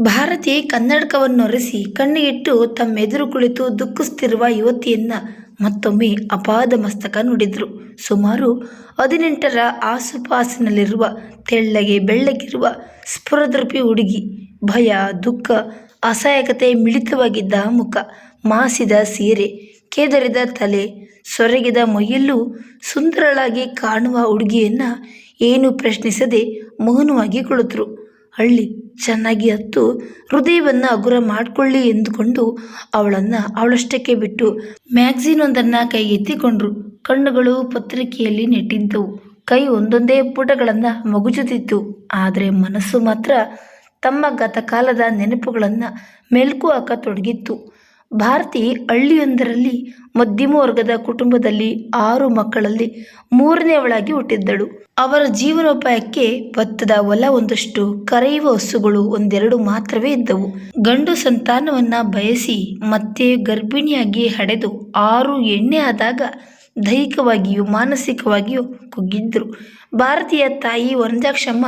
ಭಾರತಿ ಕನ್ನಡಕವನ್ನೊರೆಸಿ ಕಣ್ಣಿಗಿಟ್ಟು ತಮ್ಮೆದುರು ಕುಳಿತು ದುಃಖಿಸ್ತಿರುವ ಯುವತಿಯನ್ನ ಮತ್ತೊಮ್ಮೆ ಅಪಾದ ಮಸ್ತಕ ನುಡಿದ್ರು. ಸುಮಾರು ಹದಿನೆಂಟರ ಆಸುಪಾಸಿನಲ್ಲಿರುವ ತೆಳ್ಳಗೆ ಬೆಳ್ಳಗಿರುವ ಸ್ಫುರದೃಪಿ ಹುಡುಗಿ, ಭಯ, ದುಃಖ, ಅಸಹಾಯಕತೆ ಮಿಳಿತವಾಗಿದ್ದ ಮುಖ, ಮಾಸಿದ ಸೀರೆ, ಕೆದರಿದ ತಲೆ, ಸೊರಗಿದ ಮೈಯಲ್ಲೂ ಸುಂದರಳಾಗಿ ಕಾಣುವ ಹುಡುಗಿಯನ್ನ ಏನು ಪ್ರಶ್ನಿಸದೆ ಮೌನವಾಗಿ ಕುಳಿತರು. ಹಳ್ಳಿ ಚೆನ್ನಾಗಿ ಹತ್ತು ಹೃದಯವನ್ನು ಹಗುರ ಮಾಡಿಕೊಳ್ಳಿ ಎಂದುಕೊಂಡು ಅವಳನ್ನು ಅವಳಷ್ಟಕ್ಕೆ ಬಿಟ್ಟು ಮ್ಯಾಗ್ಝಿನ್ ಒಂದನ್ನು ಕೈಗೆತ್ತಿಕೊಂಡ್ರು ಕಣ್ಣುಗಳು ಪತ್ರಿಕೆಯಲ್ಲಿ ನೆಟ್ಟಿದ್ದವು. ಕೈ ಒಂದೊಂದೇ ಪುಟಗಳನ್ನು ಮಗುಚುತ್ತಿತ್ತು ಆದರೆ ಮನಸ್ಸು ಮಾತ್ರ ತಮ್ಮ ಗತಕಾಲದ ನೆನಪುಗಳನ್ನು ಮೆಲುಕು ಹಾಕತೊಡಗಿತ್ತು. ಭಾರತಿ ಹಳ್ಳಿಯೊಂದರಲ್ಲಿ ಮಧ್ಯಮ ವರ್ಗದ ಕುಟುಂಬದಲ್ಲಿ ಆರು ಮಕ್ಕಳಲ್ಲಿ ಮೂರನೆಯವಳಾಗಿ ಹುಟ್ಟಿದ್ದಳು. ಅವರ ಜೀವನೋಪಾಯಕ್ಕೆ ಭತ್ತದ ಹೊಲ ಒಂದಷ್ಟು, ಕರೆಯುವ ಹಸುಗಳು ಒಂದೆರಡು ಮಾತ್ರವೇ ಇದ್ದವು. ಗಂಡು ಸಂತಾನವನ್ನ ಬಯಸಿ ಮತ್ತೆ ಗರ್ಭಿಣಿಯಾಗಿ ಹಡೆದು ಆರು ಎಣ್ಣೆ ಆದಾಗ ದೈಹಿಕವಾಗಿಯೂ ಮಾನಸಿಕವಾಗಿಯೂ ಕುಗ್ಗಿದ್ರು. ಭಾರತೀಯ ತಾಯಿ ವನಜಾಕ್ಷಮ್ಮ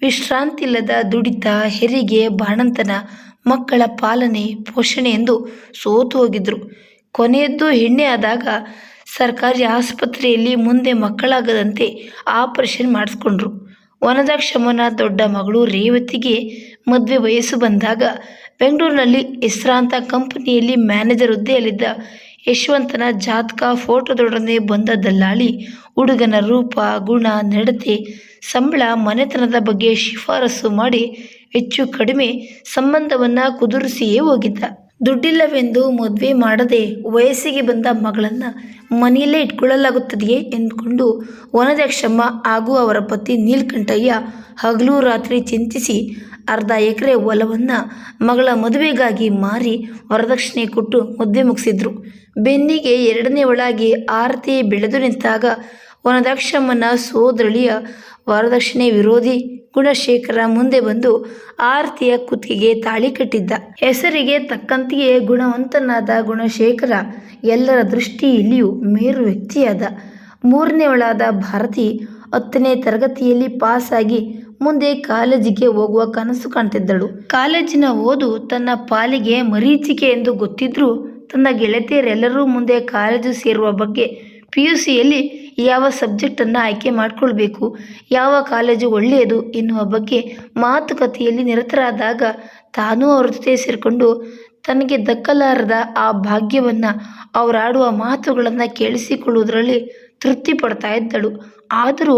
ವಿಶ್ರಾಂತಿ ಇಲ್ಲದ ದುಡಿತ, ಹೆರಿಗೆ, ಬಾಣಂತನ ಮಕ್ಕಳ ಪಾಲನೆ, ಪೋಷಣೆ ಎಂದು ಸೋತು ಹೋಗಿದ್ರು. ಕೊನೆಯದ್ದು ಹೆಣ್ಣೆ ಆದಾಗ ಸರ್ಕಾರಿ ಆಸ್ಪತ್ರೆಯಲ್ಲಿ ಮುಂದೆ ಮಕ್ಕಳಾಗದಂತೆ ಆಪರೇಷನ್ ಮಾಡಿಸ್ಕೊಂಡ್ರು. ವನಜಾಕ್ಷಮ್ಮನ ದೊಡ್ಡ ಮಗಳು ರೇವತಿಗೆ ಮದುವೆ ವಯಸ್ಸು ಬಂದಾಗ ಬೆಂಗಳೂರಿನಲ್ಲಿ ಹೆಸರಾಂತ ಕಂಪನಿಯಲ್ಲಿ ಮ್ಯಾನೇಜರ್ ಹುದ್ದೆಯಲ್ಲಿದ್ದ ಯಶವಂತನ ಜಾತಕ ಫೋಟೋದೊಡನೆ ಬಂದ ದಲ್ಲಾಳಿ, ಹುಡುಗನ ರೂಪ, ಗುಣ, ನಡತೆ, ಸಂಬಳ, ಮನೆತನದ ಬಗ್ಗೆ ಶಿಫಾರಸು ಮಾಡಿ ಹೆಚ್ಚು ಕಡಿಮೆ ಸಂಬಂಧವನ್ನು ಕುದುರಿಸಿಯೇ ಹೋಗಿದ್ದ. ದುಡ್ಡಿಲ್ಲವೆಂದು ಮದುವೆ ಮಾಡದೆ ವಯಸ್ಸಿಗೆ ಬಂದ ಮಗಳನ್ನು ಮನೆಯಲ್ಲೇ ಇಟ್ಕೊಳ್ಳಲಾಗುತ್ತದೆಯೇ ಎಂದುಕೊಂಡು ವನದಕ್ಷಮ್ಮ ಹಾಗೂ ಅವರ ಪತಿ ನೀಲ್ಕಂಠಯ್ಯ ಹಗಲು ರಾತ್ರಿ ಚಿಂತಿಸಿ ಅರ್ಧ ಎಕರೆ ಹೊಲವನ್ನು ಮಗಳ ಮದುವೆಗಾಗಿ ಮಾರಿ ವರದಕ್ಷಿಣೆ ಕೊಟ್ಟು ಮದುವೆ ಮುಗಿಸಿದ್ರು. ಬೆನ್ನಿಗೆ ಎರಡನೇ ಒಳಗೆ ಆರತಿ ಬೆಳೆದು ನಿಂತಾಗ ವನದಾಕ್ಷಮ್ಮನ ಸೋದರಳಿಯ ವರದಕ್ಷಿಣೆ ವಿರೋಧಿ ಗುಣಶೇಖರ ಮುಂದೆ ಬಂದು ಆರತಿಯ ಕುತ್ತಿಗೆ ತಾಳಿ ಕಟ್ಟಿದ್ದ. ಹೆಸರಿಗೆ ತಕ್ಕಂತೆಯೇ ಗುಣವಂತನಾದ ಗುಣಶೇಖರ ಎಲ್ಲರ ದೃಷ್ಟಿಯಲ್ಲಿಯೂ ಮೇರು ವ್ಯಕ್ತಿಯಾದ. ಮೂರನೇವಳಾದ ಭಾರತಿ ಹತ್ತನೇ ತರಗತಿಯಲ್ಲಿ ಪಾಸಾಗಿ ಮುಂದೆ ಕಾಲೇಜಿಗೆ ಹೋಗುವ ಕನಸು ಕಾಣ್ತಿದ್ದಳು. ಕಾಲೇಜಿನ ಓದು ತನ್ನ ಪಾಲಿಗೆ ಮರೀಚಿಕೆ ಎಂದು ಗೊತ್ತಿದ್ರೂ ತನ್ನ ಗೆಳತಿಯರೆಲ್ಲರೂ ಮುಂದೆ ಕಾಲೇಜು ಸೇರುವ ಬಗ್ಗೆ ಪಿ ಯು ಸಿಯಲ್ಲಿ ಯಾವ ಸಬ್ಜೆಕ್ಟನ್ನು ಆಯ್ಕೆ ಮಾಡಿಕೊಳ್ಬೇಕು, ಯಾವ ಕಾಲೇಜು ಒಳ್ಳೆಯದು ಎನ್ನುವ ಬಗ್ಗೆ ಮಾತುಕತೆಯಲ್ಲಿ ನಿರತರಾದಾಗ ತಾನೂ ಅವರ ಜೊತೆ ಸೇರಿಕೊಂಡು ತನಗೆ ದಕ್ಕಲಾರದ ಆ ಭಾಗ್ಯವನ್ನು ಅವರಾಡುವ ಮಾತುಗಳನ್ನು ಕೇಳಿಸಿಕೊಳ್ಳುವುದರಲ್ಲಿ ತೃಪ್ತಿ ಪಡ್ತಾ ಇದ್ದಳು. ಆದರೂ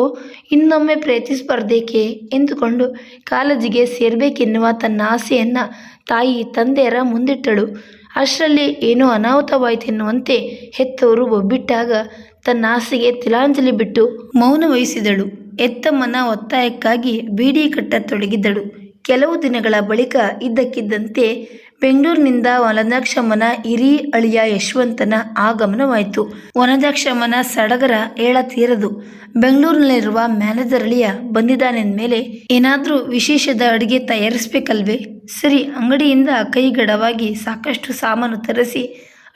ಇನ್ನೊಮ್ಮೆ ಪ್ರಯತ್ನಿಸಬಾರ್ದೇಕೆ ಎಂದುಕೊಂಡು ಕಾಲೇಜಿಗೆ ಸೇರಬೇಕೆನ್ನುವ ತನ್ನ ಆಸೆಯನ್ನು ತಾಯಿ, ತಂದೆಯರ ಮುಂದಿಟ್ಟಳು. ಅಷ್ಟರಲ್ಲಿ ಏನೋ ಅನಾಹುತವಾಯಿತೆನ್ನುವಂತೆ ಹೆತ್ತವರು ಒಬ್ಬಿಟ್ಟಾಗ ತನ್ನ ಆಸೆಗೆ ತಿಲಾಂಜಲಿ ಬಿಟ್ಟು ಮೌನ ವಹಿಸಿದಳು. ಎತ್ತಮ್ಮನ ಒತ್ತಾಯಕ್ಕಾಗಿ ಬೀಡಿ ಕಟ್ಟತೊಡಗಿದ್ದಳು ಕೆಲವು ದಿನಗಳ ಬಳಿಕ ಇದ್ದಕ್ಕಿದ್ದಂತೆ ಬೆಂಗಳೂರಿನಿಂದ ವನದಾಕ್ಷಮ್ಮನ ಹಿರಿ ಅಳಿಯ ಯಶವಂತನ ಆಗಮನವಾಯಿತು. ವನದಾಕ್ಷಮ್ಮನ ಸಡಗರ ಹೇಳತೀರದು ಬೆಂಗಳೂರಿನಲ್ಲಿರುವ ಮ್ಯಾನೇಜರ್ ಅಳಿಯ ಬಂದಿದ್ದಾನೆಂದ್ಮೇಲೆ ಏನಾದರೂ ವಿಶೇಷದ ಅಡುಗೆ ತಯಾರಿಸಬೇಕಲ್ವೇ? ಸರಿ, ಅಂಗಡಿಯಿಂದ ಕೈಗಡವಾಗಿ ಸಾಕಷ್ಟು ಸಾಮಾನು ತರಿಸಿ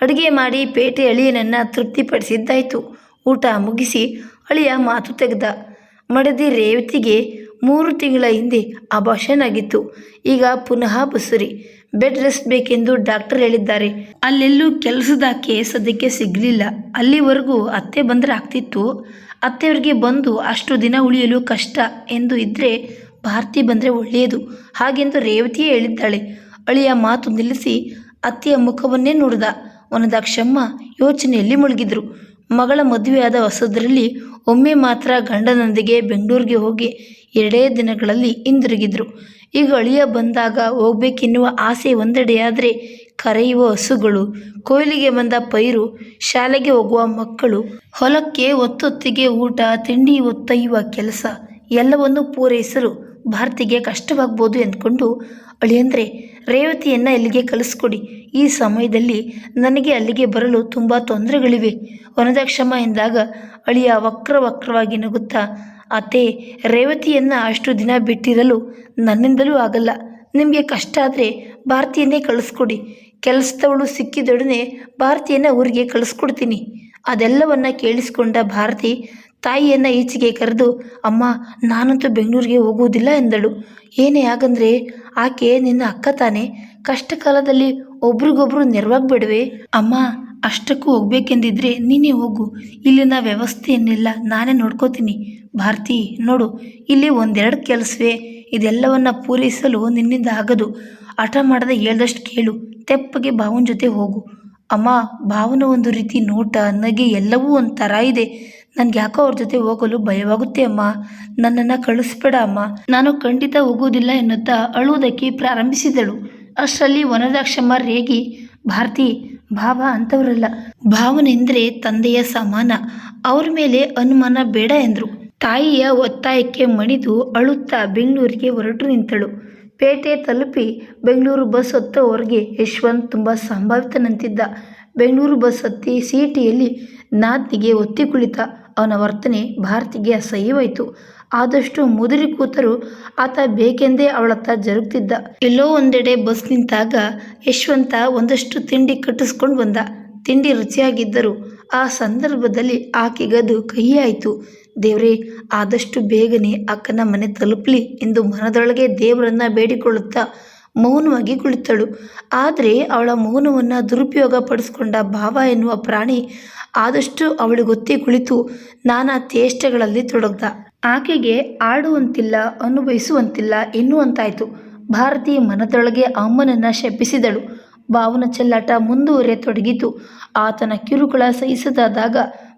ಅಡುಗೆ ಮಾಡಿ ಪೇಟೆ ಅಳಿಯನನ್ನು ತೃಪ್ತಿಪಡಿಸಿದ್ದಾಯಿತು. ಊಟ ಮುಗಿಸಿ ಅಳಿಯ ಮಾತು ತೆಗೆದ. ಮಡದಿ ರೇವತಿಗೆ ಮೂರು ತಿಂಗಳ ಹಿಂದೆ ಅಭಾಷನ್ ಆಗಿತ್ತು ಈಗ ಪುನಃ ಬಸುರಿ. ಬೆಡ್ ರೆಸ್ಟ್ ಬೇಕೆಂದು ಡಾಕ್ಟರ್ ಹೇಳಿದ್ದಾರೆ. ಅಲ್ಲೆಲ್ಲೂ ಕೆಲಸದಾಕೆ ಸದ್ಯಕ್ಕೆ ಸಿಗಲಿಲ್ಲ. ಅಲ್ಲಿವರೆಗೂ ಅತ್ತೆ ಬಂದರೆ ಆಗ್ತಿತ್ತು. ಅತ್ತೆಯವರಿಗೆ ಬಂದು ಅಷ್ಟು ದಿನ ಉಳಿಯಲು ಕಷ್ಟ ಎಂದು ಇದ್ದರೆ ಭಾರತಿ ಬಂದರೆ ಒಳ್ಳೆಯದು ಹಾಗೆಂದು ರೇವತಿಯೇ ಹೇಳಿದ್ದಾಳೆ. ಅಳಿಯ ಮಾತು ನಿಲ್ಲಿಸಿ ಅತ್ತೆಯ ಮುಖವನ್ನೇ ನೋಡಿದ. ವನದಾಕ್ಷಮ್ಮ ಯೋಚನೆಯಲ್ಲಿ ಮುಳುಗಿದ್ರು. ಮಗಳ ಮದುವೆಯಾದ ಹೊಸದರಲ್ಲಿ ಒಮ್ಮೆ ಮಾತ್ರ ಗಂಡನೊಂದಿಗೆ ಬೆಂಗಳೂರಿಗೆ ಹೋಗಿ ಎರಡೇ ದಿನಗಳಲ್ಲಿ ಹಿಂದಿರುಗಿದ್ರು. ಈಗ ಅಳಿಯ ಬಂದಾಗ ಹೋಗ್ಬೇಕೆನ್ನುವ ಆಸೆ ಒಂದೆಡೆಯಾದರೆ ಕರೆಯುವ ಹಸುಗಳು. ಕೊಯ್ಲಿಗೆ ಬಂದ ಪೈರು, ಶಾಲೆಗೆ ಹೋಗುವ ಮಕ್ಕಳು, ಹೊಲಕ್ಕೆ ಒತ್ತೊತ್ತಿಗೆ ಊಟ, ತಿಂಡಿ ಒತ್ತೊಯ್ಯುವ ಕೆಲಸ, ಎಲ್ಲವನ್ನು ಪೂರೈಸಲು ಭಾರತಿಗೆ ಕಷ್ಟವಾಗ್ಬೋದು ಎಂದ್ಕೊಂಡು ಅಳಿಯಂದ್ರೆ, ರೇವತಿಯನ್ನು ಇಲ್ಲಿಗೆ ಕಲಿಸ್ಕೊಡಿ ಈ ಸಮಯದಲ್ಲಿ ನನಗೆ ಅಲ್ಲಿಗೆ ಬರಲು ತುಂಬ ತೊಂದರೆಗಳಿವೆ. ವನದಕ್ಷಮ ಎಂದಾಗ ಅಳಿಯ ವಕ್ರ ವಕ್ರವಾಗಿ ನಗುತ್ತಾ ಅತ್ತೆ, ರೇವತಿಯನ್ನು ಅಷ್ಟು ದಿನ ಬಿಟ್ಟಿರಲು ನನ್ನಿಂದಲೂ ಆಗಲ್ಲ. ನಿಮಗೆ ಕಷ್ಟ ಆದರೆ ಭಾರತಿಯನ್ನೇ ಕಳಿಸ್ಕೊಡಿ. ಕೆಲಸದವಳು ಸಿಕ್ಕಿದೊಡನೆ ಭಾರತಿಯನ್ನು ಊರಿಗೆ ಕಳಿಸ್ಕೊಡ್ತೀನಿ. ಅದೆಲ್ಲವನ್ನು ಕೇಳಿಸ್ಕೊಂಡ ಭಾರತಿ ತಾಯಿಯನ್ನು ಈಚೆಗೆ ಕರೆದು, ಅಮ್ಮ, ನಾನಂತೂ ಬೆಂಗಳೂರಿಗೆ ಹೋಗುವುದಿಲ್ಲ ಎಂದಳು. ಏನೇ ಆಗಂದ್ರೆ ಆಕೆ ನಿನ್ನ ಅಕ್ಕ ತಾನೆ? ಕಷ್ಟ ಕಾಲದಲ್ಲಿ ಒಬ್ರಿಗೊಬ್ರು ನೆರವಾಗಬೇಡವೆ? ಅಮ್ಮ ಅಷ್ಟಕ್ಕೂ ಹೋಗ್ಬೇಕೆಂದಿದ್ರೆ ನೀನೇ ಹೋಗು. ಇಲ್ಲಿನ ವ್ಯವಸ್ಥೆಯನ್ನೆಲ್ಲ ನಾನೇ ನೋಡ್ಕೋತೀನಿ. ಭಾರತಿ, ನೋಡು, ಇಲ್ಲಿ ಒಂದೆರಡು ಕೆಲಸವೇ. ಇದೆಲ್ಲವನ್ನ ಪೂರೈಸಲು ನಿನ್ನಿಂದ ಆಗದು. ಹಠ ಮಾಡದೆ ಹೇಳ್ದಷ್ಟು ಕೇಳು. ತೆಪ್ಪಗೆ ಭಾವನ ಜೊತೆ ಹೋಗು. ಅಮ್ಮ, ಭಾವನ ಒಂದು ರೀತಿ ನೋಟ, ನಗೆ ಎಲ್ಲವೂ ಒಂಥರ ಇದೆ. ನನ್ಗೆ ಯಾಕೋ ಅವ್ರ ಜೊತೆ ಹೋಗಲು ಭಯವಾಗುತ್ತೆ ಅಮ್ಮ. ನನ್ನನ್ನು ಕಳಿಸ್ಬೇಡ ಅಮ್ಮ. ನಾನು ಖಂಡಿತ ಹೋಗುವುದಿಲ್ಲ ಎನ್ನುತ್ತಾ ಅಳುವುದಕ್ಕೆ ಪ್ರಾರಂಭಿಸಿದಳು. ಅಷ್ಟರಲ್ಲಿ ವನದಾಕ್ಷಮ್ಮ ರೇಗಿ, ಭಾರತಿ ಭಾವ ಅಂಥವ್ರಲ್ಲ ಭಾವನೆಂದ್ರೆ ತಂದೆಯ ಸಮಾನ. ಅವ್ರ ಮೇಲೆ ಅನುಮಾನ ಬೇಡ ಎಂದರು. ತಾಯಿಯ ಒತ್ತಾಯಕ್ಕೆ ಮಣಿದು ಅಳುತ್ತಾ ಬೆಂಗಳೂರಿಗೆ ಹೊರಟು ನಿಂತಳು. ಪೇಟೆ ತಲುಪಿ ಬೆಂಗಳೂರು ಬಸ್ ಹತ್ತೋವರೆಗೆ ಯಶವಂತ್ ತುಂಬ ಸಂಭಾವಿತನಂತಿದ್ದ. ಬೆಂಗಳೂರು ಬಸ್ ಹತ್ತಿ ಸೀಟಿಯಲ್ಲಿ ನಾದ್ನಿಗೆ ಒತ್ತಿ ಕುಳಿತ. ಅವನ ವರ್ತನೆ ಭಾರತಿಗೆ ಅಸಹ್ಯವಾಯಿತು. ಆದಷ್ಟು ಮುದುರಿ ಕೂತರು ಆತ ಬೇಕೆಂದೇ ಅವಳತ್ತ ಜರುಗ್ತಿದ್ದ. ಎಲ್ಲೋ ಒಂದೆಡೆ ಬಸ್ ನಿಂತಾಗ ಯಶವಂತ ಒಂದಷ್ಟು ತಿಂಡಿ ಕಟ್ಟಿಸ್ಕೊಂಡು ಬಂದ. ತಿಂಡಿ ರುಚಿಯಾಗಿದ್ದರು ಆ ಸಂದರ್ಭದಲ್ಲಿ ಆಕೆಗದು ಕಹಿಯಾಯಿತು. ದೇವರೇ, ಆದಷ್ಟು ಬೇಗನೆ ಅಕ್ಕನ ಮನೆ ತಲುಪಲಿ ಎಂದು ಮನದೊಳಗೆ ದೇವರನ್ನ ಬೇಡಿಕೊಳ್ಳುತ್ತಾ ಮೌನವಾಗಿ ಕುಳಿತಳು. ಆದರೆ ಅವಳ ಮೌನವನ್ನು ದುರುಪಯೋಗ ಪಡಿಸ್ಕೊಂಡ ಭಾವ ಎನ್ನುವ ಪ್ರಾಣಿ ಆದಷ್ಟು ಅವಳಿಗೊತ್ತಿ ಕುಳಿತು ನಾನಾ ಚೇಷ್ಟೆಗಳಲ್ಲಿ ತೊಡಗ್ದ. ಆಕೆಗೆ ಆಡುವಂತಿಲ್ಲ, ಅನುಭವಿಸುವಂತಿಲ್ಲ, ಎನ್ನುವಂತಾಯಿತು. ಭಾರತಿ ಮನದೊಳಗೆ ಅಮ್ಮನನ್ನು ಶಪಿಸಿದಳು. ಭಾವನ ಚೆಲ್ಲಾಟ ಮುಂದುವರಿಯತೊಡಗಿತು ಆತನ ಕಿರುಕುಳ ಸಹಿಸದಾದಾಗ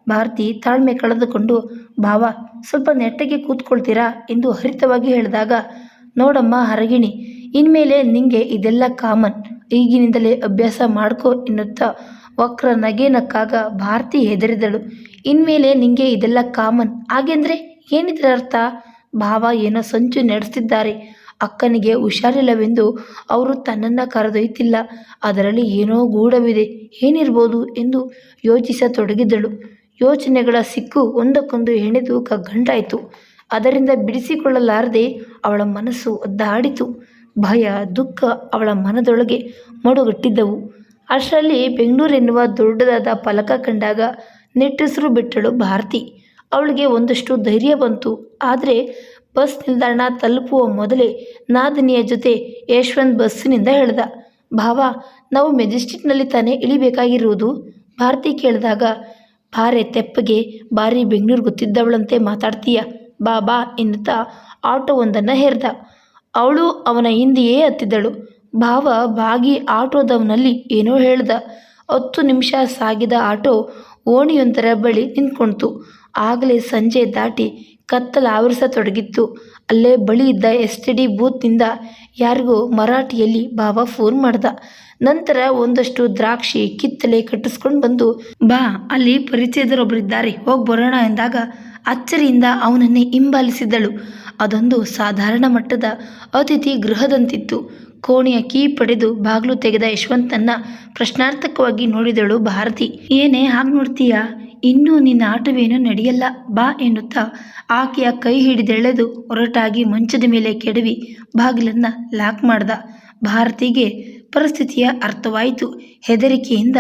ಭಾರತಿ ತಾಳ್ಮೆ ಕಳೆದುಕೊಂಡು ಭಾವ ಸ್ವಲ್ಪ ನೆಟ್ಟಗೆ ಕೂತ್ಕೊಳ್ತೀರಾ? ಎಂದು ಹರಿತವಾಗಿ ಹೇಳಿದಾಗ, ನೋಡಮ್ಮ ಹರಗಿಣಿ, ಇನ್ಮೇಲೆ ನಿಂಗೆ ಇದೆಲ್ಲ ಕಾಮನ್. ಈಗಿನಿಂದಲೇ ಅಭ್ಯಾಸ ಮಾಡ್ಕೋ ಎನ್ನುತ್ತಾ ವಕ್ರ ನಗೆ ನಕ್ಕಾಗ ಭಾರತಿ ಹೆದರಿದಳು. ಇನ್ಮೇಲೆ ನಿಂಗೆ ಇದೆಲ್ಲ ಕಾಮನ್. ಹಾಗೆಂದ್ರೆ? ಏನಿದ್ರ ಅರ್ಥ? ಭಾವ ಏನೋ ಸಂಚು ನಡೆಸ್ತಿದ್ದಾರೆ. ಅಕ್ಕನಿಗೆ ಹುಷಾರಿಲ್ಲವೆಂದು ಅವರು ತನ್ನನ್ನು ಕರೆದೊಯ್ತಿಲ್ಲ. ಅದರಲ್ಲಿ ಏನೋ ಗೂಢವಿದೆ. ಏನಿರ್ಬೋದು ಎಂದು ಯೋಚಿಸತೊಡಗಿದಳು. ಯೋಚನೆಗಳ ಸಿಕ್ಕು ಒಂದಕ್ಕೊಂದು ಹೆಣೆದು ಕಗ್ಗಂಟಾಯಿತು ಅದರಿಂದ ಬಿಡಿಸಿಕೊಳ್ಳಲಾರದೆ ಅವಳ ಮನಸ್ಸು ಒದ್ದಾಡಿತು ಭಯ, ದುಃಖ ಅವಳ ಮನದೊಳಗೆ ಮಡುಗಟ್ಟಿದ್ದವು. ಅಷ್ಟರಲ್ಲಿ ಬೆಂಗಳೂರೆನ್ನುವ ದೊಡ್ಡದಾದ ಫಲಕ ಕಂಡಾಗ ನಿಟ್ಟುಸಿರು ಬಿಟ್ಟಳು ಭಾರತಿ. ಅವಳಿಗೆ ಒಂದಷ್ಟು ಧೈರ್ಯ ಬಂತು. ಆದರೆ ಬಸ್ ನಿಲ್ದಾಣ ತಲುಪುವ ಮೊದಲೇ ನಾದಿನಿಯ ಜೊತೆ ಯಶ್ವಂತ್ ಬಸ್ಸಿನಿಂದ ಹೇಳ್ದ ಭಾವ, ನಾವು ಮೆಜೆಸ್ಟಿಕ್ನಲ್ಲಿ ತಾನೇ ಇಳಿಬೇಕಾಗಿರುವುದು? ಭಾರತಿ ಕೇಳಿದಾಗ ಬಾರೆ ತೆಪ್ಪಗೆ ಭಾರಿ ಬೆಂಗಳೂರು ಗೊತ್ತಿದ್ದವಳಂತೆ ಮಾತಾಡ್ತೀಯ? ಬಾ ಬಾ ಎನ್ನುತ್ತಾ ಆಟೋವೊಂದನ್ನು ಹೇರ್ದ. ಅವಳು ಅವನ ಹಿಂದೆಯೇ ಹತ್ತಿದ್ದಳು. ಭಾವ ಬಾಗಿ ಆಟೋದವನಲ್ಲಿ ಏನೋ ಹೇಳ್ದ. ಹತ್ತು ನಿಮಿಷ ಸಾಗಿದ ಆಟೋ ಓಣಿಯೊಂದರ ಬಳಿ ನಿಂತ್ಕೊಳ್ತು ಆಗಲೇ ಸಂಜೆ ದಾಟಿ ಕತ್ತಲು ಆವರಿಸತೊಡಗಿತ್ತು. ಅಲ್ಲೇ ಬಳಿ ಇದ್ದ ಎಸ್ ಟಿ ಡಿ ಬೂತ್ನಿಂದ ಯಾರಿಗೋ ಮರಾಠಿಯಲ್ಲಿ ಬಾಬಾ ಫೋನ್ ಮಾಡ್ದ. ನಂತರ ಒಂದಷ್ಟು ದ್ರಾಕ್ಷಿ ಕಿತ್ತಲೆ ಕಟ್ಟಿಸ್ಕೊಂಡು ಬಂದು, ಬಾ, ಅಲ್ಲಿ ಪರಿಚಯದರೊಬ್ಬರಿದ್ದಾರೆ ಹೋಗಿ ಬರೋಣ ಎಂದಾಗ ಅಚ್ಚರಿಯಿಂದ ಅವನನ್ನೇ ಹಿಂಬಾಲಿಸಿದ್ದಳು. ಅದೊಂದು ಸಾಧಾರಣ ಮಟ್ಟದ ಅತಿಥಿ ಗೃಹದಂತಿತ್ತು. ಕೋಣೆಯ ಕೀ ಪಡೆದು ಬಾಗಿಲು ತೆಗೆದ ಯಶವಂತನ್ನ ಪ್ರಶ್ನಾರ್ಥಕವಾಗಿ ನೋಡಿದಳು ಭಾರತಿ. ಏನೇ, ಹಾಗೆ ನೋಡ್ತೀಯಾ? ಇನ್ನೂ ನಿನ್ನ ಆಟವೇನೂ ನಡೆಯಲ್ಲ, ಬಾ ಎನ್ನುತ್ತಾ ಆಕೆಯ ಕೈ ಹಿಡಿದೆಳೆದು ಹೊರಟಾಗಿ ಮಂಚದ ಮೇಲೆ ಕೆಡವಿ ಬಾಗಿಲನ್ನ ಲಾಕ್ ಮಾಡ್ದ. ಭಾರತಿಗೆ ಪರಿಸ್ಥಿತಿಯ ಅರ್ಥವಾಯಿತು. ಹೆದರಿಕೆಯಿಂದ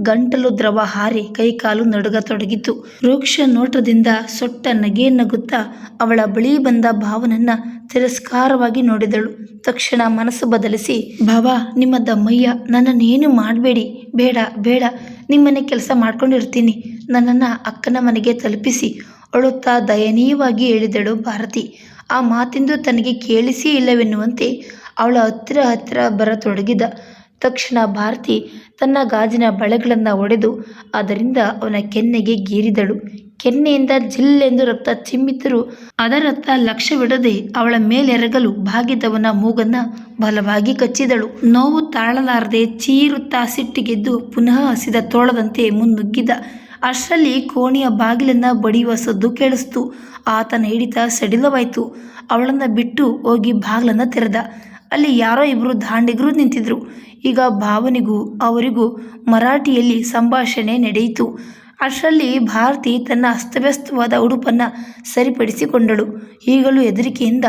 ಗಂಟಲು ದ್ರವ ಹಾರಿ ಕೈಕಾಲು ನಡುಗತೊಡಗಿತು ರೂಕ್ಷ ನೋಟದಿಂದ ಸೊಟ್ಟ ನಗೆ ನಗುತ್ತಾ ಅವಳ ಬಳಿ ಬಂದ ಭಾವನನ್ನ ತಿರಸ್ಕಾರವಾಗಿ ನೋಡಿದಳು. ತಕ್ಷಣ ಮನಸ್ಸು ಬದಲಿಸಿ ಭಾವ ನಿಮ್ಮ ದಮ್ಮಯ್ಯ ನನ್ನನ್ನೇನು ಮಾಡಬೇಡಿ. ಬೇಡ ಬೇಡ. ನಿಮ್ಮನೆ ಕೆಲಸ ಮಾಡ್ಕೊಂಡಿರ್ತೀನಿ. ನನ್ನನ್ನು ಅಕ್ಕನ ಮನೆಗೆ ತಲುಪಿಸಿ, ಅಳುತ್ತಾ ದಯನೀಯವಾಗಿ ಹೇಳಿದಳು ಭಾರತಿ. ಆ ಮಾತಿಂದು ತನಗೆ ಕೇಳಿಸಿ ಇಲ್ಲವೆನ್ನುವಂತೆ ಅವಳ ಹತ್ತಿರ ಹತ್ತಿರ ಬರತೊಡಗಿದ. ತಕ್ಷಣ ಭಾರತಿ ತನ್ನ ಗಾಜಿನ ಬಳೆಗಳನ್ನು ಒಡೆದು, ಅದರಿಂದ ಅವನ ಕೆನ್ನೆಗೆ ಗೀರಿದಳು. ಕೆನ್ನೆಯಿಂದ ಜಿಲ್ಲೆಂದು ರಕ್ತ ಚಿಮ್ಮಿದ್ದರೂ ಅದರತ್ತ ಲಕ್ಷ್ಯವಿಡದೆ ಅವಳ ಮೇಲೆರಗಲು ಬಾಗಿದವನ ಮೂಗನ್ನ ಬಲವಾಗಿ ಕಚ್ಚಿದಳು. ನೋವು ತಾಳಲಾರದೆ ಚೀರುತ್ತಾ ಸಿಟ್ಟಿಗೆದ್ದು ಪುನಃ ಹಸಿದ ತೋಳದಂತೆ ಮುನ್ನುಗ್ಗಿದ. ಅಷ್ಟರಲ್ಲಿ ಕೋಣೆಯ ಬಾಗಿಲನ್ನ ಬಡಿಯುವ ಸದ್ದು ಕೇಳಿಸ್ತು. ಆತನ ಹಿಡಿತ ಸಡಿಲವಾಯಿತು. ಅವಳನ್ನು ಬಿಟ್ಟು ಹೋಗಿ ಬಾಗಿಲನ್ನು ತೆರೆದ. ಅಲ್ಲಿ ಯಾರೋ ಇಬ್ಬರು ದಾಂಡಿಗರು ನಿಂತಿದ್ರು. ಈಗ ಭಾವನಿಗೂ ಅವರಿಗೂ ಮರಾಠಿಯಲ್ಲಿ ಸಂಭಾಷಣೆ ನಡೆಯಿತು. ಅಷ್ಟರಲ್ಲಿ ಭಾರತಿ ತನ್ನ ಅಸ್ತವ್ಯಸ್ತವಾದ ಉಡುಪನ್ನು ಸರಿಪಡಿಸಿಕೊಂಡಳು. ಈಗಲೂ ಹೆದರಿಕೆಯಿಂದ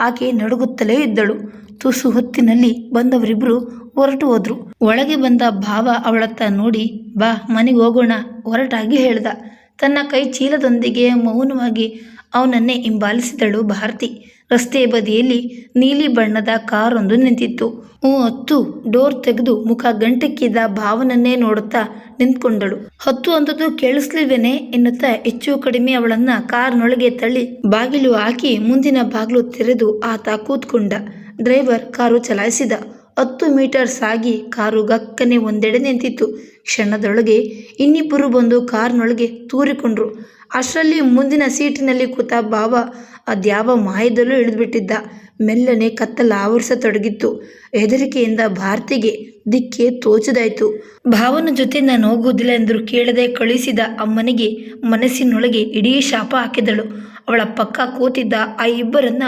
ಆಕೆ ನಡುಗುತ್ತಲೇ ಇದ್ದಳು. ತುಸು ಹೊತ್ತಿನಲ್ಲಿ ಬಂದವರಿಬ್ಬರು ಹೊರಟು ಹೋದ್ರು. ಒಳಗೆ ಬಂದ ಭಾವ ಅವಳತ್ತ ನೋಡಿ, ಬಾ, ಮನೆಗೆ ಹೋಗೋಣ, ಹೊರಟಾಗಿ ಹೇಳ್ದ. ತನ್ನ ಕೈ ಚೀಲದೊಂದಿಗೆ ಮೌನವಾಗಿ ಅವನನ್ನೇ ಹಿಂಬಾಲಿಸಿದಳು ಭಾರತಿ. ರಸ್ತೆ ಬದಿಯಲ್ಲಿ ನೀಲಿ ಬಣ್ಣದ ಕಾರೊಂದು ನಿಂತಿತ್ತು. ಹ್ಞೂ ಹತ್ತು ಡೋರ್ ತೆಗೆದು ಮುಖ ಗಂಟಕ್ಕಿದ್ದ ಭಾವನನ್ನೇ ನೋಡುತ್ತಾ ನಿಂತ್ಕೊಂಡಳು. ಹತ್ತು ಅಂದದ್ದು ಕೇಳಿಸ್ಲಿಲ್ವೇನೆ ಎನ್ನುತ್ತಾ ಹೆಚ್ಚು ಕಡಿಮೆ ಅವಳನ್ನ ಕಾರ್ನೊಳಗೆ ತಳ್ಳಿ ಬಾಗಿಲು ಹಾಕಿ ಮುಂದಿನ ಬಾಗಿಲು ತೆರೆದು ಆತ ಕೂತ್ಕೊಂಡ. Driver car ಚಲಾಯಿಸಿದ. ಹತ್ತು ಮೀಟರ್ ಸಾಗಿ ಕಾರು ಗಕ್ಕನೆ ಒಂದೆಡೆ ನಿಂತಿತ್ತು. ಕ್ಷಣದೊಳಗೆ ಇನ್ನಿಬ್ಬರು ಬಂದು ಕಾರ್ನೊಳಗೆ ತೂರಿಕೊಂಡ್ರು. ಅಷ್ಟರಲ್ಲಿ ಮುಂದಿನ ಸೀಟಿನಲ್ಲಿ ಕೂತ ಬಾವ ಅದ್ಯಾವ ಮಾಯದಲ್ಲೂ ಇಳಿದುಬಿಟ್ಟಿದ್ದ. ಮೆಲ್ಲನೆ ಕತ್ತಲ ಆವರಿಸತೊಡಗಿತ್ತು. ಹೆದರಿಕೆಯಿಂದ ಭಾರತಿಗೆ ದಿಕ್ಕೆ ತೋಚದಾಯ್ತು. ಭಾವನ ಜೊತೆ ನಾನು ಹೋಗುವುದಿಲ್ಲ ಎಂದರು ಕೇಳದೆ ಕಳಿಸಿದ ಅಮ್ಮನಿಗೆ ಮನಸ್ಸಿನೊಳಗೆ ಇಡೀ ಶಾಪ ಹಾಕಿದಳು. ಅವಳ ಪಕ್ಕ ಕೂತಿದ್ದ ಆ ಇಬ್ಬರನ್ನ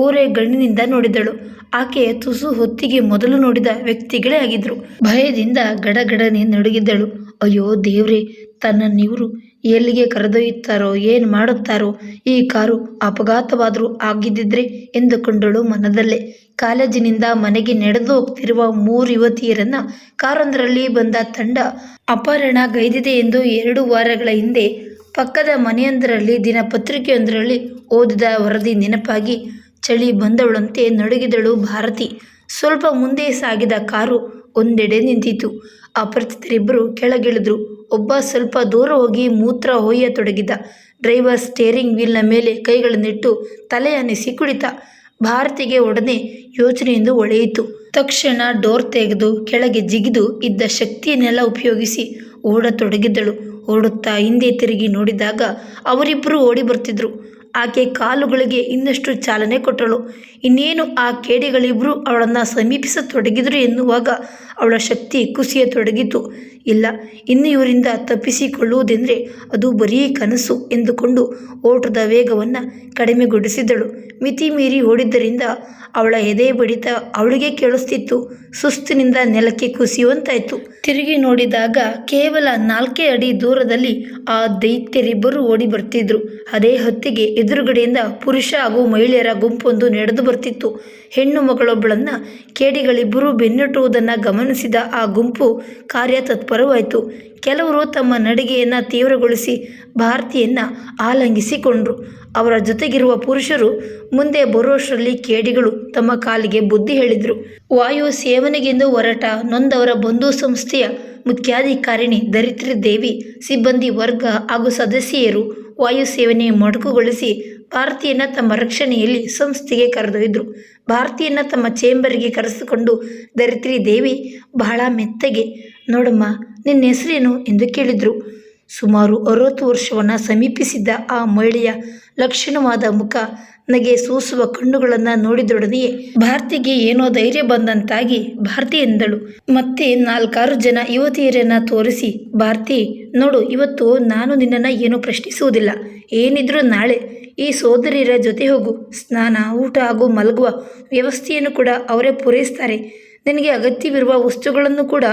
ಓರೆ ಗಣ್ಣಿನಿಂದ ನೋಡಿದಳು. ಆಕೆ ತುಸು ಹೊತ್ತಿಗೆ ಮೊದಲು ನೋಡಿದ ವ್ಯಕ್ತಿಗಳೇ ಆಗಿದ್ರು ಭಯದಿಂದ ಗಡಗಡನೆ ನಡುಗಿದ್ದಳು. ಅಯ್ಯೋ ದೇವ್ರೆ ತನ್ನನ್ನಿವರು ಎಲ್ಲಿಗೆ ಕರೆದೊಯ್ಯುತ್ತಾರೋ, ಏನು ಮಾಡುತ್ತಾರೋ, ಈ ಕಾರು ಅಪಘಾತವಾದರೂ ಆಗಿದ್ದಿದ್ರೆ ಎಂದುಕೊಂಡಳು ಮನದಲ್ಲೇ. ಕಾಲೇಜಿನಿಂದ ಮನೆಗೆ ನಡೆದು ಹೋಗ್ತಿರುವ ಮೂರು ಯುವತಿಯರನ್ನ ಕಾರೊಂದರಲ್ಲಿ ಬಂದ ತಂಡ ಅಪಹರಣ ಗೈದಿದೆ ಎಂದು ಎರಡು ವಾರಗಳ ಹಿಂದೆ ಪಕ್ಕದ ಮನೆಯೊಂದರಲ್ಲಿ ದಿನಪತ್ರಿಕೆಯೊಂದರಲ್ಲಿ ಓದಿದ ವರದಿ ನೆನಪಾಗಿ ಚಳಿ ಬಂದವಳಂತೆ ನಡುಗಿದಳು ಭಾರತಿ. ಸ್ವಲ್ಪ ಮುಂದೆ ಸಾಗಿದ ಕಾರು ಒಂದೆಡೆ ನಿಂತಿತು ಅಪರಿಚಿತರಿಬ್ಬರು ಕೆಳಗಿಳಿದ್ರು. ಒಬ್ಬ ಸ್ವಲ್ಪ ದೂರ ಹೋಗಿ ಮೂತ್ರ ಹೊಯ್ಯತೊಡಗಿದ. ಡ್ರೈವರ್ ಸ್ಟೇರಿಂಗ್ ವೀಲ್ನ ಮೇಲೆ ಕೈಗಳನ್ನಿಟ್ಟು ತಲೆಯನ್ನಿಸಿ ಕುಳಿತ. ಭಾರತಿಗೆ ಒಡನೆ ಯೋಚನೆಯಿಂದ ಒಳೆಯಿತು. ತಕ್ಷಣ ಡೋರ್ ತೆಗೆದು ಕೆಳಗೆ ಜಿಗಿದು ಇದ್ದ ಶಕ್ತಿಯನ್ನೆಲ್ಲ ಉಪಯೋಗಿಸಿ ಓಡತೊಡಗಿದ್ದಳು. ಓಡುತ್ತಾ ಹಿಂದೆ ತಿರುಗಿ ನೋಡಿದಾಗ ಅವರಿಬ್ಬರು ಓಡಿ ಬರ್ತಿದ್ರು. ಆಕೆ ಕಾಲುಗಳಿಗೆ ಇನ್ನಷ್ಟು ಚಾಲನೆ ಕೊಟ್ಟಳು. ಇನ್ನೇನು ಆ ಕೇಡಿಗಳಿಬ್ಬರು ಅವಳನ್ನು ಸಮೀಪಿಸತೊಡಗಿದರು ಎನ್ನುವಾಗ ಅವಳ ಶಕ್ತಿ ಕುಸಿಯತೊಡಗಿತು ಇಲ್ಲ, ಇನ್ನು ಇವರಿಂದ ತಪ್ಪಿಸಿಕೊಳ್ಳುವುದೆಂದರೆ ಅದು ಬರೀ ಕನಸು ಎಂದುಕೊಂಡು ಓಟದ ವೇಗವನ್ನು ಕಡಿಮೆಗೊಳಿಸಿದಳು. ಮಿತಿ ಮೀರಿ ಓಡಿದ್ದರಿಂದ ಅವಳ ಎದೆ ಬಡಿತ ಅವಳಿಗೆ ಕೇಳಿಸ್ತಿತ್ತು. ಸುಸ್ತಿನಿಂದ ನೆಲಕ್ಕೆ ಕುಸಿಯುವಂತಾಯಿತು. ತಿರುಗಿ ನೋಡಿದಾಗ ಕೇವಲ ನಾಲ್ಕೇ ಅಡಿ ದೂರದಲ್ಲಿ ಆ ದೈತ್ಯರಿಬ್ಬರು ಓಡಿ ಬರ್ತಿದ್ರು. ಅದೇ ಹೊತ್ತಿಗೆ ಎದುರುಗಡೆಯಿಂದ ಪುರುಷ ಹಾಗೂ ಮಹಿಳೆಯರ ಗುಂಪೊಂದು ನಡೆದು ಬರ್ತಿತ್ತು. ಹೆಣ್ಣು ಮಗಳೊಬ್ಬಳನ್ನ ಕೇಡಿಗಳಿಬ್ಬರು ಬೆನ್ನಟ್ಟುವುದನ್ನು ಗಮನಿಸಿದ ಆ ಗುಂಪು ಕಾರ್ಯತತ್ಪರವಾಯಿತು. ಕೆಲವರು ತಮ್ಮ ನಡಿಗೆಯನ್ನು ತೀವ್ರಗೊಳಿಸಿ ಭಾರತಿಯನ್ನು ಆಲಂಗಿಸಿಕೊಂಡ್ರು. ಅವರ ಜೊತೆಗಿರುವ ಪುರುಷರು ಮುಂದೆ ಬರುವಷ್ಟರಲ್ಲಿ ಕೇಡಿಗಳು ತಮ್ಮ ಕಾಲಿಗೆ ಬುದ್ಧಿ ಹೇಳಿದರು. ವಾಯು ಸೇವನೆಗೆಂದು ಹೊರಟ ನೊಂದವರ ಬಂಧು ಸಂಸ್ಥೆಯ ಮುಖ್ಯಾಧಿಕಾರಿಣಿ ಧರಿತ್ರಿ ದೇವಿ, ಸಿಬ್ಬಂದಿ ವರ್ಗ ಹಾಗೂ ಸದಸ್ಯೆಯರು ವಾಯು ಸೇವನೆ ಮೊಟಕುಗೊಳಿಸಿ ಭಾರತೀಯನ ತಮ್ಮ ರಕ್ಷಣೆಯಲ್ಲಿ ಸಂಸ್ಥೆಗೆ ಕರೆದೊಯ್ದರು. ಭಾರತಿಯನ್ನ ತಮ್ಮ ಚೇಂಬರಿಗೆ ಕರೆಸಿಕೊಂಡು ಧರಿತ್ರಿ ದೇವಿ, ಬಹಳ ಮೆತ್ತಗೆ, ನೋಡಮ್ಮ, ನಿನ್ನ ಹೆಸರೇನು ಎಂದು ಕೇಳಿದರು. ಸುಮಾರು ಅರವತ್ತು ವರ್ಷವನ್ನು ಸಮೀಪಿಸಿದ್ದ ಆ ಮಹಿಳೆಯ ಲಕ್ಷಣವಾದ ಮುಖ ನಗೆ ಸೂಸುವ ಕಣ್ಣುಗಳನ್ನು ನೋಡಿದೊಡನೆಯೇ ಭಾರತಿಗೆ ಏನೋ ಧೈರ್ಯ ಬಂದಂತಾಗಿ ಭಾರತಿ ಎಂದಳು. ಮತ್ತೆ ನಾಲ್ಕಾರು ಜನ ಯುವತಿಯರನ್ನು ತೋರಿಸಿ, ಭಾರತಿ, ನೋಡು, ಇವತ್ತು ನಾನು ನಿನ್ನನ್ನು ಏನೂ ಪ್ರಶ್ನಿಸುವುದಿಲ್ಲ. ಏನಿದ್ರೂ ನಾಳೆ ಈ ಸೋದರಿಯರ ಜೊತೆ ಹೋಗು. ಸ್ನಾನ, ಊಟ ಹಾಗೂ ಮಲಗುವ ವ್ಯವಸ್ಥೆಯನ್ನು ಕೂಡ ಅವರೇ ಪೂರೈಸ್ತಾರೆ. ನಿನಗೆ ಅಗತ್ಯವಿರುವ ವಸ್ತುಗಳನ್ನು ಕೂಡ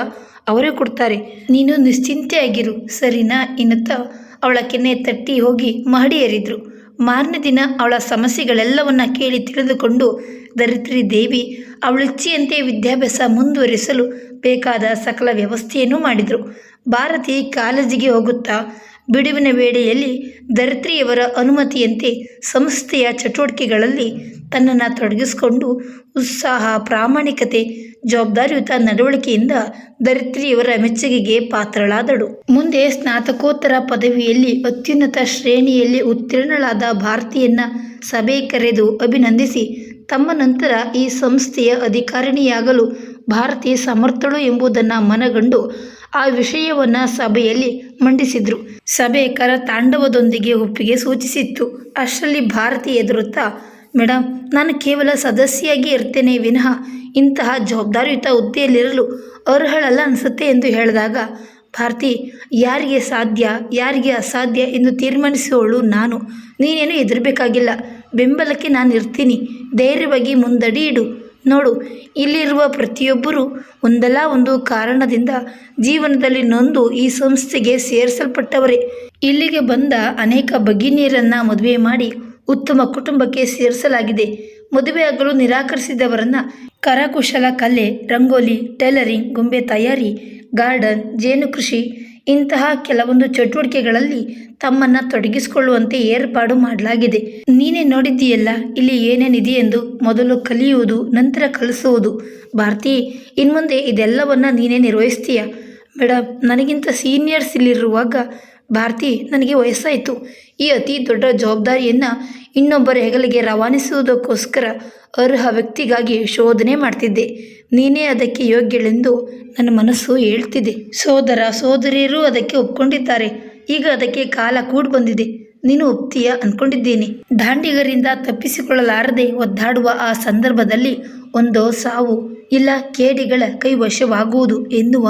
ಅವರೇ ಕೊಡ್ತಾರೆ. ನೀನು ನಿಶ್ಚಿಂತೆಯಾಗಿರು. ಸರಿನಾ? ಎನ್ನುತ್ತಾ ಅವಳ ಕೆನ್ನೆ ತಟ್ಟಿ ಹೋಗಿ ಮಹಡಿ ಏರಿದ್ರು ಮಾರನೇ ದಿನ ಅವಳ ಸಮಸ್ಯೆಗಳೆಲ್ಲವನ್ನ ಕೇಳಿ ತಿಳಿದುಕೊಂಡು ದರಿತ್ರಿ ದೇವಿ ಅವಳಿಚ್ಛೆಯಂತೆ ವಿದ್ಯಾಭ್ಯಾಸ ಮುಂದುವರಿಸಲು ಬೇಕಾದ ಸಕಲ ವ್ಯವಸ್ಥೆಯನ್ನು ಮಾಡಿದರು. ಭಾರತಿ ಕಾಲೇಜಿಗೆ ಹೋಗುತ್ತಾ ಬಿಡುವಿನ ವೇಳೆಯಲ್ಲಿ ಧರಿತ್ರಿಯವರ ಅನುಮತಿಯಂತೆ ಸಂಸ್ಥೆಯ ಚಟುವಟಿಕೆಗಳಲ್ಲಿ ತನ್ನನ್ನು ತೊಡಗಿಸಿಕೊಂಡು ಉತ್ಸಾಹ, ಪ್ರಾಮಾಣಿಕತೆ, ಜವಾಬ್ದಾರಿಯುತ ನಡವಳಿಕೆಯಿಂದ ಧರಿತ್ರಿಯವರ ಮೆಚ್ಚುಗೆಗೆ ಪಾತ್ರಳಾದಳು. ಮುಂದೆ ಸ್ನಾತಕೋತ್ತರ ಪದವಿಯಲ್ಲಿ ಅತ್ಯುನ್ನತ ಶ್ರೇಣಿಯಲ್ಲಿ ಉತ್ತೀರ್ಣಳಾದ ಭಾರತಿಯನ್ನ ಸಭೆ ಕರೆದು ಅಭಿನಂದಿಸಿ, ತಮ್ಮ ನಂತರ ಈ ಸಂಸ್ಥೆಯ ಅಧಿಕಾರಿಣಿಯಾಗಲು ಭಾರತಿ ಸಮರ್ಥಳು ಎಂಬುದನ್ನು ಮನಗಂಡು ಆ ವಿಷಯವನ್ನು ಸಭೆಯಲ್ಲಿ ಮಂಡಿಸಿದ್ರು. ಸಭೆ ಕರತಾಂಡವದೊಂದಿಗೆ ಒಪ್ಪಿಗೆ ಸೂಚಿಸಿತ್ತು. ಅಷ್ಟರಲ್ಲಿ ಭಾರತಿ ಎದುರುತ್ತಾ ಮೇಡಮ್ ನಾನು ಕೇವಲ ಸದಸ್ಯಾಗಿ ಇರ್ತೇನೆ ವಿನಃ ಇಂತಹ ಜವಾಬ್ದಾರಿಯುತ ಹುದ್ದೆಯಲ್ಲಿರಲು ಅರ್ಹಳಲ್ಲ ಅನಿಸುತ್ತೆ ಎಂದು ಹೇಳಿದಾಗ, ಭಾರತಿ, ಯಾರಿಗೆ ಸಾಧ್ಯ, ಯಾರಿಗೆ ಅಸಾಧ್ಯ ಎಂದು ತೀರ್ಮಾನಿಸುವವಳು ನಾನು. ನೀನೇನು ಹೆದರಬೇಕಾಗಿಲ್ಲ. ಬೆಂಬಲಕ್ಕೆ ನಾನು ಇರ್ತೀನಿ ಧೈರ್ಯವಾಗಿ ಮುಂದಡಿ ಇಡು. ನೋಡು, ಇಲ್ಲಿರುವ ಪ್ರತಿಯೊಬ್ಬರೂ ಒಂದಲ್ಲ ಒಂದು ಕಾರಣದಿಂದ ಜೀವನದಲ್ಲಿ ನೊಂದು ಈ ಸಂಸ್ಥೆಗೆ ಸೇರಿಸಲ್ಪಟ್ಟವರೇ. ಇಲ್ಲಿಗೆ ಬಂದ ಅನೇಕ ಭಗಿನಿಯರನ್ನ ಮದುವೆ ಮಾಡಿ ಉತ್ತಮ ಕುಟುಂಬಕ್ಕೆ ಸೇರಿಸಲಾಗಿದೆ. ಮದುವೆಯಾಗಲು ನಿರಾಕರಿಸಿದವರನ್ನ ಕರಕುಶಲ ಕಲೆ, ರಂಗೋಲಿ, ಟೈಲರಿಂಗ್, ಗೊಂಬೆ ತಯಾರಿ, ಗಾರ್ಡನ್ ಜೇನು ಕೃಷಿ ಇಂತಹ ಕೆಲವೊಂದು ಚಟುವಟಿಕೆಗಳಲ್ಲಿ ತಮ್ಮನ್ನ ತೊಡಗಿಸಿಕೊಳ್ಳುವಂತೆ ಏರ್ಪಾಡು ಮಾಡಲಾಗಿದೆ. ನೀನೇ ನೋಡಿದ್ದೀಯಲ್ಲ, ಇಲ್ಲಿ ಏನೇನಿದೆ ಎಂದು ಮೊದಲು ಕಲಿಯುವುದು, ನಂತರ ಕಲಿಸುವುದು. ಭಾರತಿ, ಇನ್ಮುಂದೆ ಇದೆಲ್ಲವನ್ನ ನೀನೇ ನಿರ್ವಹಿಸ್ತೀಯ? ಮೇಡಮ್ ನನಗಿಂತ ಸೀನಿಯರ್ಸ್ ಇಲ್ಲಿರುವಾಗ ಭಾರತಿ, ನನಗೆ ವಯಸ್ಸಾಯಿತು. ಈ ಅತಿ ದೊಡ್ಡ ಜವಾಬ್ದಾರಿಯನ್ನು ಇನ್ನೊಬ್ಬರ ಹೆಗಲಿಗೆ ರವಾನಿಸುವುದಕ್ಕೋಸ್ಕರ ಅರ್ಹ ವ್ಯಕ್ತಿಗಾಗಿ ಶೋಧನೆ ಮಾಡ್ತಿದ್ದೆ. ನೀನೇ ಅದಕ್ಕೆ ಯೋಗ್ಯಳೆಂದು ನನ್ನ ಮನಸ್ಸು ಹೇಳ್ತಿದೆ. ಸೋದರ ಸೋದರಿಯರು ಅದಕ್ಕೆ ಒಪ್ಕೊಂಡಿದ್ದಾರೆ. ಈಗ ಅದಕ್ಕೆ ಕಾಲ ಕೂಡ್ ಬಂದಿದೆ. ನೀನು ಒಪ್ತೀಯ ಅಂದ್ಕೊಂಡಿದ್ದೀನಿ ದಾಂಡಿಗರಿಂದ ತಪ್ಪಿಸಿಕೊಳ್ಳಲಾರದೆ ಒದ್ದಾಡುವ ಆ ಸಂದರ್ಭದಲ್ಲಿ ಒಂದು ಸಾವು. ಇಲ್ಲ ಕೇಡಿಗಳ ಕೈವಶವಾಗುವುದು ಎನ್ನುವ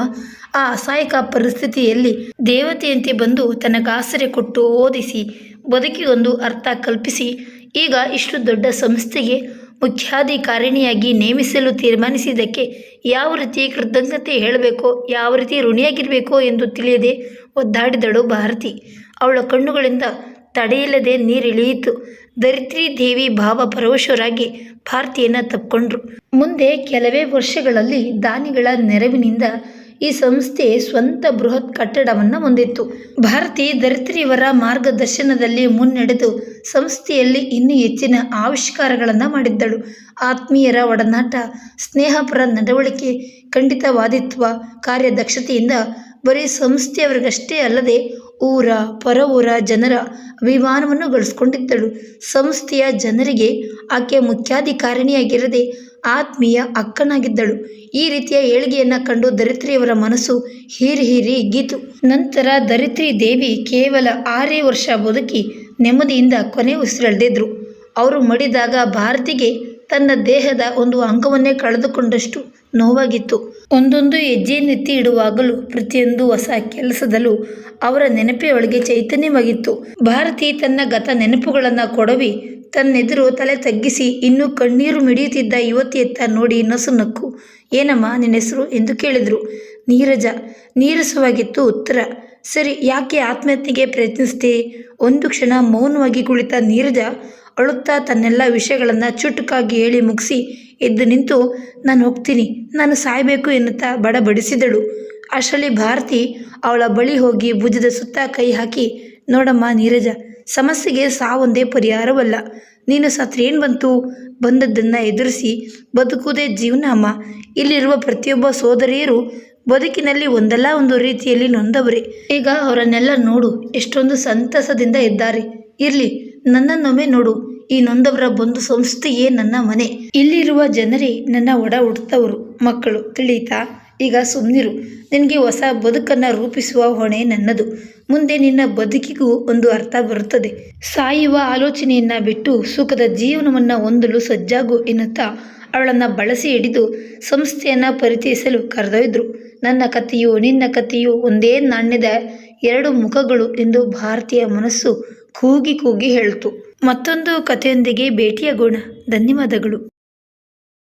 ಆ ಅಸಹಾಯಕ ಪರಿಸ್ಥಿತಿಯಲ್ಲಿ ದೇವತೆಯಂತೆ ಬಂದು ತನಗಾಸರೆ ಕೊಟ್ಟು ಓದಿಸಿ, ಬದುಕಿಗೊಂದು ಅರ್ಥ ಕಲ್ಪಿಸಿ, ಈಗ ಇಷ್ಟು ದೊಡ್ಡ ಸಂಸ್ಥೆಗೆ ಮುಖ್ಯಾಧಿಕಾರಿಣಿಯಾಗಿ ನೇಮಿಸಲು ತೀರ್ಮಾನಿಸಿದ್ದಕ್ಕೆ ಯಾವ ರೀತಿ ಕೃತಜ್ಞತೆ ಹೇಳಬೇಕೋ, ಯಾವ ರೀತಿ ಋಣಿಯಾಗಿರಬೇಕೋ ಎಂದು ತಿಳಿಯದೆ ಒದ್ದಾಡಿದಳು ಭಾರತಿ. ಅವಳ ಕಣ್ಣುಗಳಿಂದ ತಡೆಯಿಲ್ಲದೆ ನೀರಿಳಿಯಿತು. ಧರಿತ್ರಿ ದೇವಿ ಭಾವ ಪರವಶರಾಗಿ ಭಾರತಿಯನ್ನು ತಪ್ಪಿಕೊಂಡ್ರು ಮುಂದೆ ಕೆಲವೇ ವರ್ಷಗಳಲ್ಲಿ ದಾನಿಗಳ ನೆರವಿನಿಂದ ಈ ಸಂಸ್ಥೆ ಸ್ವಂತ ಬೃಹತ್ ಕಟ್ಟಡವನ್ನು ಹೊಂದಿತ್ತು. ಭಾರತಿ ಧರಿತ್ರಿಯವರ ಮಾರ್ಗದರ್ಶನದಲ್ಲಿ ಮುನ್ನಡೆದು ಸಂಸ್ಥೆಯಲ್ಲಿ ಇನ್ನೂ ಹೆಚ್ಚಿನ ಆವಿಷ್ಕಾರಗಳನ್ನು ಮಾಡಿದ್ದಳು. ಆತ್ಮೀಯರ ಒಡನಾಟ, ಸ್ನೇಹಪರ ನಡವಳಿಕೆ, ಖಂಡಿತವಾದಿತ್ವ, ಕಾರ್ಯದಕ್ಷತೆಯಿಂದ ಬರೀ ಸಂಸ್ಥೆಯವರಿಗಷ್ಟೇ ಅಲ್ಲದೆ ಊರ ಪರ ಜನರ ಅಭಿಮಾನವನ್ನು ಗಳಿಸ್ಕೊಂಡಿದ್ದಳು. ಸಂಸ್ಥೆಯ ಜನರಿಗೆ ಆಕೆ ಮುಖ್ಯಾಧಿಕಾರಿಣಿಯಾಗಿರದೆ ಆತ್ಮೀಯ ಅಕ್ಕನಾಗಿದ್ದಳು. ಈ ರೀತಿಯ ಏಳಿಗೆಯನ್ನು ಕಂಡು ದರಿತ್ರಿಯವರ ಮನಸ್ಸು ಹೀರಿ ಹೀರಿ ಹಿಗ್ಗಿತು ನಂತರ ದರಿತ್ರಿ ದೇವಿ ಕೇವಲ ಆರೇ ವರ್ಷ ಬದುಕಿ ನೆಮ್ಮದಿಯಿಂದ ಕೊನೆ ಉಸಿರೆಳೆದಿದ್ರು ಅವರು ಮಡಿದಾಗ ಭಾರತಿಗೆ ತನ್ನ ದೇಹದ ಒಂದು ಅಂಗವನ್ನೇ ಕಳೆದುಕೊಂಡಷ್ಟು ನೋವಾಗಿತ್ತು. ಒಂದೊಂದು ಹೆಜ್ಜೆಯನ್ನೆತ್ತಿ ಇಡುವಾಗಲೂ ಪ್ರತಿಯೊಂದು ಹೊಸ ಕೆಲಸದಲ್ಲೂ ಅವರ ನೆನಪೆಯೊಳಗೆ ಚೈತನ್ಯವಾಗಿತ್ತು. ಭಾರತಿ ತನ್ನ ಗತ ನೆನಪುಗಳನ್ನು ಕೊಡವಿ. ತನ್ನೆದುರು ತಲೆ ತಗ್ಗಿಸಿ ಇನ್ನೂ ಕಣ್ಣೀರು ಮಿಡಿಯುತ್ತಿದ್ದ ಯುವತಿಯತ್ತ ನೋಡಿ ನಸು ನಕ್ಕು. ಏನಮ್ಮ ನಿನ್ನ ಹೆಸರು ಎಂದು ಕೇಳಿದರು. ನೀರಜ. ನೀರಸವಾಗಿತ್ತು ಉತ್ತರ. ಸರಿ, ಯಾಕೆ ಆತ್ಮಹತ್ಯೆಗೆ ಪ್ರಯತ್ನಿಸಿದೆ? ಒಂದು ಕ್ಷಣ ಮೌನವಾಗಿ ಕುಳಿತ ನೀರಜ ಅಳುತ್ತಾ ತನ್ನೆಲ್ಲ ವಿಷಯಗಳನ್ನು ಚುಟುಕಾಗಿ ಹೇಳಿ ಮುಗಿಸಿ ಎದ್ದು ನಿಂತು, ನಾನು ಹೋಗ್ತೀನಿ, ನಾನು ಸಾಯಬೇಕು ಎನ್ನುತ್ತಾ ಬಡಬಡಿಸಿದಳು. ಅಷ್ಟರಲ್ಲಿ ಭಾರತಿ ಅವಳ ಬಳಿ ಹೋಗಿ ಭುಜದ ಸುತ್ತ ಕೈ ಹಾಕಿ, ನೋಡಮ್ಮ ನೀರಜ, ಸಮಸ್ಯೆಗೆ ಸಾವೊಂದೇ ಪರಿಹಾರವಲ್ಲ. ನೀನು ಸತ್ರೇನು ಬಂತು? ಬಂದದ್ದನ್ನು ಎದುರಿಸಿ ಬದುಕುವುದೇ ಜೀವನ ಅಮ್ಮ. ಇಲ್ಲಿರುವ ಪ್ರತಿಯೊಬ್ಬ ಸೋದರಿಯರು ಬದುಕಿನಲ್ಲಿ ಒಂದಲ್ಲ ಒಂದು ರೀತಿಯಲ್ಲಿ ನೊಂದವರೇ. ಈಗ ಅವರನ್ನೆಲ್ಲ ನೋಡು, ಎಷ್ಟೊಂದು ಸಂತಸದಿಂದ ಇದ್ದಾರೆ ಇರಲಿ ನನ್ನನ್ನೊಮ್ಮೆ ನೋಡು, ಈ ನೊಂದವರ ಬಂಧು ಸಂಸ್ಥೆಯೇ ನನ್ನ ಮನೆ. ಇಲ್ಲಿರುವ ಜನರೇ ನನ್ನ ಒಡ ಹುಡ್ತವರು ಮಕ್ಕಳು, ತಿಳಿಯಿತಾ? ಈಗ ಸುಮ್ಮನಿರು ನಿನಗೆ ಹೊಸ ಬದುಕನ್ನು ರೂಪಿಸುವ ಹೊಣೆ ನನ್ನದು. ಮುಂದೆ ನಿನ್ನ ಬದುಕಿಗೂ ಒಂದು ಅರ್ಥ ಬರುತ್ತದೆ. ಸಾಯುವ ಆಲೋಚನೆಯನ್ನು ಬಿಟ್ಟು ಸುಖದ ಜೀವನವನ್ನು ಹೊಂದಲು ಸಜ್ಜಾಗು ಎನ್ನುತ್ತಾ ಅವಳನ್ನು ಬಳಸಿ ಹಿಡಿದು ಸಂಸ್ಥೆಯನ್ನು ಪರಿಚಯಿಸಲು ಕರೆದೊಯ್ದರು. ನನ್ನ ಕಥೆಯು ನಿನ್ನ ಕಥೆಯು ಒಂದೇ ನಾಣ್ಯದ ಎರಡು ಮುಖಗಳು ಎಂದು ಭಾರತೀಯ ಮನಸ್ಸು ಕೂಗಿ ಕೂಗಿ ಹೇಳ್ತು. ಮತ್ತೊಂದು ಕಥೆಯೊಂದಿಗೆ ಭೇಟಿಯಾಗೋಣ ಧನ್ಯವಾದಗಳು.